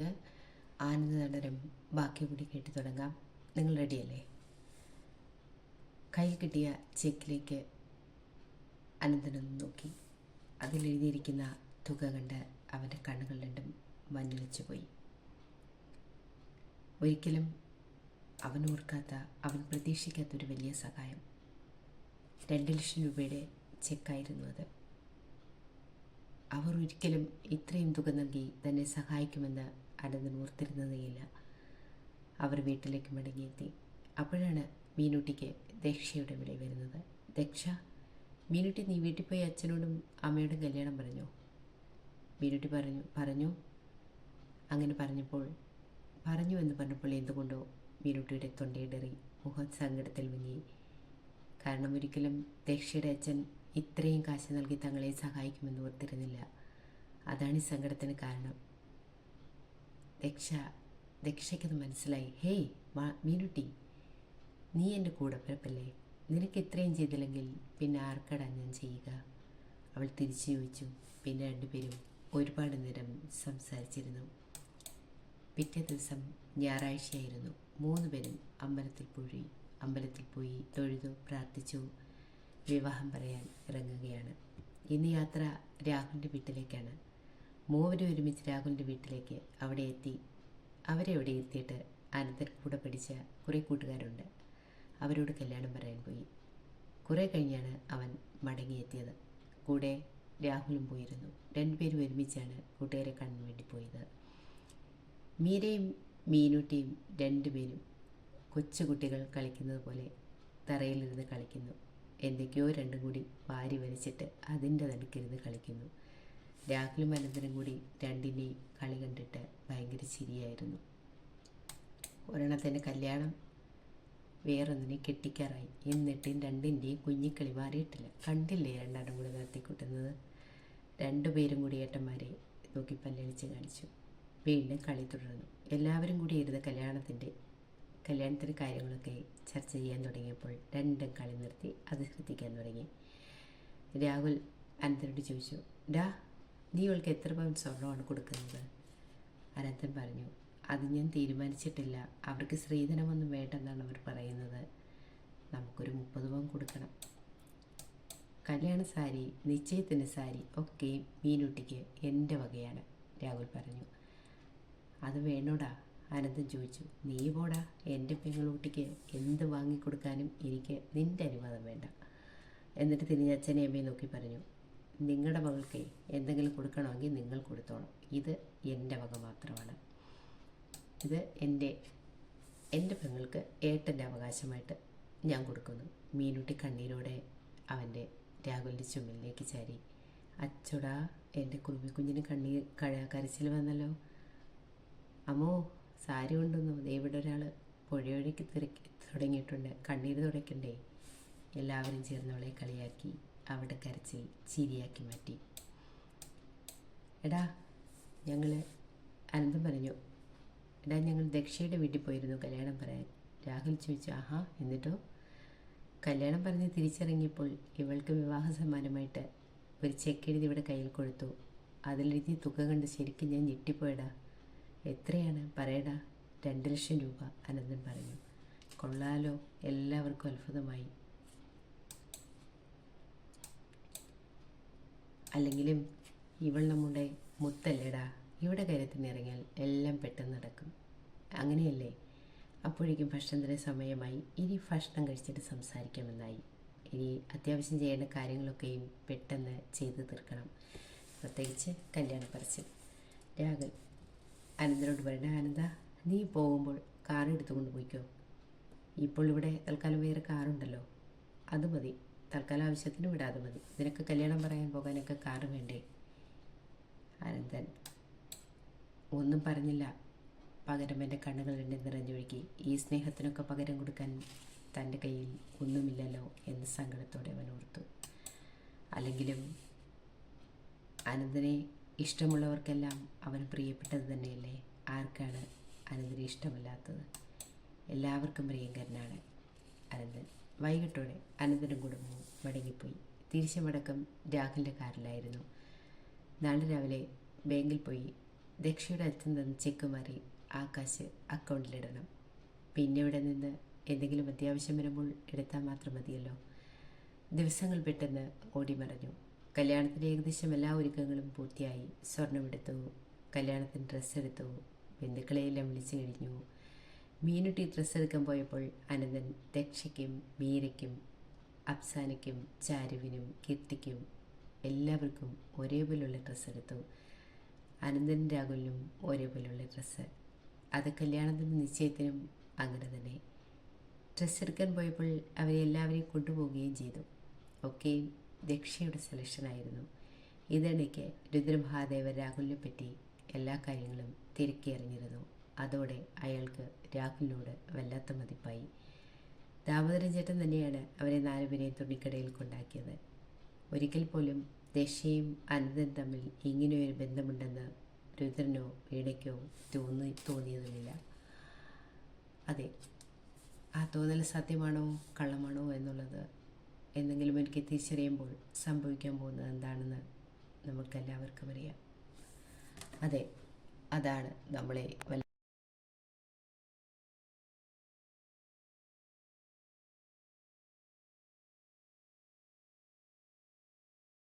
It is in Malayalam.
നമുക്ക് ആനന്ദ നടനം ബാക്കി കൂടി കേട്ടു തുടങ്ങാം. നിങ്ങൾ റെഡിയല്ലേ കയ്യിൽ കിട്ടിയ ചെക്കിലേക്ക് അനന്തനൊന്ന് നോക്കി. അതിലെഴുതിയിരിക്കുന്ന തുക കണ്ട് അവന്റെ കണ്ണുകൾ രണ്ടും മഞ്ഞളിച്ചു പോയി. ഒരിക്കലും അവൻ ഓർക്കാത്ത അവൻ പ്രതീക്ഷിക്കാത്തൊരു വലിയ സഹായം. രണ്ട് ലക്ഷം രൂപയുടെ ചെക്കായിരുന്നു അത്. അവർ ഒരിക്കലും ഇത്രയും തുക നൽകി തന്നെ സഹായിക്കുമെന്ന് അനന്തൻ ഓർത്തിരുന്നതേയില്ല. അവർ വീട്ടിലേക്ക് മടങ്ങിയെത്തി. അപ്പോഴാണ് മീനുട്ടിക്ക് ദക്ഷയുടെ വിളി വരുന്നത്. ദക്ഷ മീനുട്ടി നീ വീട്ടിൽ പോയി അച്ഛനോടും അമ്മയോടും കല്യാണം പറഞ്ഞോ? മീനുട്ടി പറഞ്ഞു പറഞ്ഞു. അങ്ങനെ പറഞ്ഞപ്പോൾ പറഞ്ഞു എന്ന് പറഞ്ഞപ്പോൾ എന്തുകൊണ്ടോ മീനുട്ടിയുടെ തൊണ്ടയിടറി മുഖം സങ്കടത്തിൽ മുങ്ങി. കാരണം ഒരിക്കലും ദക്ഷയുടെ അച്ഛൻ ഇത്രയും കാശ് നൽകി തങ്ങളെ സഹായിക്കുമെന്ന് ഓർത്തിരുന്നില്ല. അതാണ് ഈ സങ്കടത്തിന് കാരണം. ദക്ഷ ദക്ഷയ്ക്കത് മനസ്സിലായി. ഹേയ് വാ മീനുട്ടി നീ എന്റെ കൂടെ കൂടപ്പിറപ്പല്ലേ നിനക്ക് ഇത്രയും ചെയ്തില്ലെങ്കിൽ പിന്നെ ആർക്കടാ ഞാൻ ചെയ്യുക? അവൾ തിരിച്ചു ചോദിച്ചു. പിന്നെ രണ്ടുപേരും ഒരുപാട് നേരം സംസാരിച്ചിരുന്നു. പിറ്റേ ദിവസം ഞായറാഴ്ചയായിരുന്നു. മൂന്ന് പേരും അമ്പലത്തിൽ പോയി അമ്പലത്തിൽ പോയി തൊഴുതു പ്രാർത്ഥിച്ചു വിവാഹം പറയാൻ ഇറങ്ങുകയാണ്. ഇന്ന് യാത്ര രാഹുലിന്റെ വീട്ടിലേക്കാണ്. മൂവരും ഒരുമിച്ച് രാഹുലിന്റെ വീട്ടിലേക്ക് അവിടെ എത്തി. അവരെ അവിടെ എത്തിയിട്ട് അനന്തൻ കൂടെ പഠിച്ച കുറേ കൂട്ടുകാരുണ്ട്. അവരോട് കല്യാണം പറയാൻ പോയി. കുറേ കഴിഞ്ഞാണ് അവൻ മടങ്ങിയെത്തിയത് കൂടെ രാഹുലും പോയിരുന്നു. രണ്ടുപേരും ഒരുമിച്ചാണ് കൂട്ടുകാരെ കാണാൻ വേണ്ടി പോയത്. മീരയും മീനുട്ടിയും രണ്ടുപേരും കൊച്ചുകുട്ടികൾ കളിക്കുന്നത് പോലെ തറയിലിരുന്ന് കളിക്കുന്നു. എന്തൊക്കെയോ രണ്ടും കൂടി വാരി വലിച്ചിട്ട് അതിന്റെ നടുക്കിരുന്ന് കളിക്കുന്നു. രാഹുലും അനന്തരം കൂടി രണ്ടിനെ കളി കണ്ടിട്ട് ഭയങ്കര ചിരിയായിരുന്നു. ഒരെണ്ണത്തിന്റെ കല്യാണം വേറൊന്നിനെ കെട്ടിക്കാറായി എന്നിട്ടും രണ്ടിന്റെയും കുഞ്ഞിക്കളി മാറിയിട്ടില്ല. കണ്ടില്ലേ രണ്ടാടും കൂടി നടത്തിക്കൂട്ടുന്നത്? രണ്ടുപേരും കൂടി ഏട്ടന്മാരെ നോക്കി പല്ലടിച്ച് കാണിച്ചു. വീണ്ടും കളി തുടർന്നു. എല്ലാവരും കൂടി ഇരുന്ന് കല്യാണത്തിന്റെ കല്യാണത്തിന്റെ കാര്യങ്ങളൊക്കെ ചർച്ച ചെയ്യാൻ തുടങ്ങിയപ്പോൾ രണ്ടും കളി നിർത്തി. അത് ശ്രദ്ധിക്കാൻ തുടങ്ങി. രാഹുൽ അനന്തരോട് ചോദിച്ചു ഡാ നീ ഇവൾക്ക് എത്ര പവൻ സ്വർണമാണ് കൊടുക്കുന്നത്? അനന്തൻ പറഞ്ഞു അത് ഞാൻ തീരുമാനിച്ചിട്ടില്ല. അവർക്ക് സ്ത്രീധനമൊന്നും വേണ്ടെന്നാണ് അവർ പറയുന്നത്. നമുക്കൊരു മുപ്പത് പവൻ കൊടുക്കണം. കല്യാണ സാരി നിശ്ചയത്തിന്റെ സാരി ഒക്കെ മീനുട്ടിക്ക് എന്റെ വകയാണ് രാഹുൽ പറഞ്ഞു. അത് വേണോടാ? അനന്തൻ ചോദിച്ചു. നീ പോടാ. എന്റെ പെങ്ങളൂട്ടിക്ക് എന്ത് വാങ്ങിക്കൊടുക്കാനും എനിക്ക് നിന്റെ അനുവാദം വേണ്ട എന്നിട്ട് തിരിഞ്ഞച്ഛനെ അമ്മയെ നോക്കി പറഞ്ഞു. നിങ്ങളുടെ മകൾക്ക് എന്തെങ്കിലും കൊടുക്കണമെങ്കിൽ നിങ്ങൾ കൊടുത്തോണം. ഇത് എന്റെ വക മാത്രമാണ്. ഇത് എന്റെ എന്റെ പെങ്ങൾക്ക് ഏട്ടന്റെ അവകാശമായിട്ട് ഞാൻ കൊടുക്കുന്നു. മീനുട്ടി കണ്ണീരോടെ അവന്റെ രാഹുലിന്റെ ചുമലിലേക്ക് ചാരി. അച്ചുടാ എന്റെ കുഞ്ഞിന് കണ്ണീർ കഴ കരച്ചിൽ വന്നല്ലോ. അമ്മോ സാരി കൊണ്ടുവന്നു. ഇവിടെ ഒരാൾ പുഴയൊഴുക്കി തുടങ്ങിയിട്ടുണ്ട്. കണ്ണീര് തുടയ്ക്കണ്ടേ? എല്ലാവരും ചേർന്നവളെ കളിയാക്കി. അവിടെ കരച്ചിൽ ചിരിയാക്കി മാറ്റി. എടാ ഞങ്ങൾ അനന്തം പറഞ്ഞു എടാ ഞങ്ങൾ ദക്ഷയുടെ വീട്ടിൽ പോയിരുന്നു കല്യാണം പറയാൻ. രാഹുൽ ചോദിച്ചു ആഹാ എന്നിട്ടോ? കല്യാണം പറഞ്ഞ് തിരിച്ചിറങ്ങിയപ്പോൾ ഇവൾക്ക് വിവാഹ സമ്മാനമായിട്ട് ഒരു ചെക്ക് എഴുതി ഇവിടെ കയ്യിൽ കൊടുത്തു. അതിലെഴുതി തുക കണ്ട് ശരിക്കും ഞാൻ ഞെട്ടിപ്പോയടാ. എത്രയാണ്? പറയടാ. രണ്ട് ലക്ഷം രൂപ അനന്തൻ പറഞ്ഞു. കൊള്ളാലോ എല്ലാവർക്കും അത്ഭുതമായി. അല്ലെങ്കിലും ഇവൾ നമ്മുടെ മുത്തല്ലേടാ. ഇവിടെ കയറത്തിന് ഇറങ്ങിയാൽ എല്ലാം പെട്ടെന്ന് നടക്കും. അങ്ങനെയല്ലേ? അപ്പോഴേക്കും ഭക്ഷണത്തിന് സമയമായി. ഇനി ഭക്ഷണം കഴിച്ചിട്ട് സംസാരിക്കാമെന്നായി. ഇനി അത്യാവശ്യം ചെയ്യേണ്ട കാര്യങ്ങളൊക്കെയും പെട്ടെന്ന് ചെയ്തു തീർക്കണം. പ്രത്യേകിച്ച് കല്യാണ പറച്ചിൽ രാഹുൽ അനന്തനോട് പറയണ ആനന്ദ നീ പോകുമ്പോൾ കാർ എടുത്തുകൊണ്ട് പോയിക്കോ. ഇപ്പോൾ ഇവിടെ തൽക്കാലം വേറെ കാറുണ്ടല്ലോ. അത് മതി. തൽക്കാലം ആവശ്യത്തിന് വിടാതെ മതി. നിനക്ക് കല്യാണം പറയാൻ പോകാനൊക്കെ കാറ് വേണ്ടേ? അനന്തൻ ഒന്നും പറഞ്ഞില്ല. പകരം എന്റെ കണ്ണുകൾ രണ്ടും നിറഞ്ഞൊഴുകി ഈ സ്നേഹത്തിനൊക്കെ പകരം കൊടുക്കാൻ തന്റെ കയ്യിൽ ഒന്നുമില്ലല്ലോ എന്ന് സങ്കടത്തോടെ അവൻ ഓർത്തു. അല്ലെങ്കിലും അനന്തനെ ഇഷ്ടമുള്ളവർക്കെല്ലാം അവൻ പ്രിയപ്പെട്ടത് തന്നെയല്ലേ? ആർക്കാണ് അനന്തനെ ഇഷ്ടമല്ലാത്തത്? എല്ലാവർക്കും പ്രിയങ്കരനാണ് അനന്തൻ. വൈകിട്ടോടെ അനന്തരം കുടുംബവും മടങ്ങിപ്പോയി. തിരിച്ചു മടക്കം രാഹുലിന്റെ കാറിലായിരുന്നു. നാളെ രാവിലെ ബാങ്കിൽ പോയി ദക്ഷയുടെ അച്ഛൻ നിന്ന് ചെക്ക് മാറി ആ കാശ് അക്കൗണ്ടിലിടണം. പിന്നെ ഇവിടെ നിന്ന് എന്തെങ്കിലും അത്യാവശ്യം വരുമ്പോൾ എടുത്താൽ മാത്രം മതിയല്ലോ. ദിവസങ്ങൾ പെട്ടെന്ന് ഓടിമറഞ്ഞു. കല്യാണത്തിന് ഏകദേശം എല്ലാ ഒരുക്കങ്ങളും പൂർത്തിയായി. സ്വർണമെടുത്തു കല്യാണത്തിന് ഡ്രസ്സ് എടുത്തു ബന്ധുക്കളെയെല്ലാം വിളിച്ചു കഴിഞ്ഞു. മീനുട്ടി ഡ്രസ്സ് എടുക്കാൻ പോയപ്പോൾ അനന്തൻ ദക്ഷയ്ക്കും മീരയ്ക്കും അഫ്സാനയ്ക്കും ചാരുവിനും കീർത്തിക്കും എല്ലാവർക്കും ഒരേപോലുള്ള ഡ്രസ്സ് എടുത്തു. അനന്തനും രാഹുലിനും ഒരേപോലുള്ള ഡ്രസ്സ് അത് കല്യാണത്തിനും നിശ്ചയത്തിനും അങ്ങനെ തന്നെ. ഡ്രസ്സ് എടുക്കാൻ പോയപ്പോൾ അവരെ എല്ലാവരെയും കൊണ്ടുപോവുകയും ചെയ്തു. ഒക്കെയും ദക്ഷയുടെ സെലക്ഷനായിരുന്നു ഇതിനിടയ്ക്ക് രുദ്രമഹാദേവ രാഹുലിനെ പറ്റി എല്ലാ കാര്യങ്ങളും തിരക്കി അറിഞ്ഞിരുന്നു. അതോടെ അയാൾക്ക് രാഹുലിനോട് വല്ലാത്ത മതിപ്പായി. ദാമോദരൻ ചേട്ടൻ തന്നെയാണ് അവരെ നാലുപേരെയും തുണിക്കടയിൽ കൊണ്ടാക്കിയത്. ഒരിക്കൽ പോലും ദശയും അനന്തൻ തമ്മിൽ ഇങ്ങനെയൊരു ബന്ധമുണ്ടെന്ന് രുദ്രനോ വീണയ്ക്കോ തോന്നി തോന്നിയതുമില്ല. അതെ ആ തോന്നൽ സത്യമാണോ കള്ളമാണോ എന്നുള്ളത് എന്തെങ്കിലും എനിക്ക് തിരിച്ചറിയുമ്പോൾ സംഭവിക്കാൻ പോകുന്നത് എന്താണെന്ന് നമുക്കെല്ലാവർക്കും അറിയാം. അതെ അതാണ് നമ്മളെ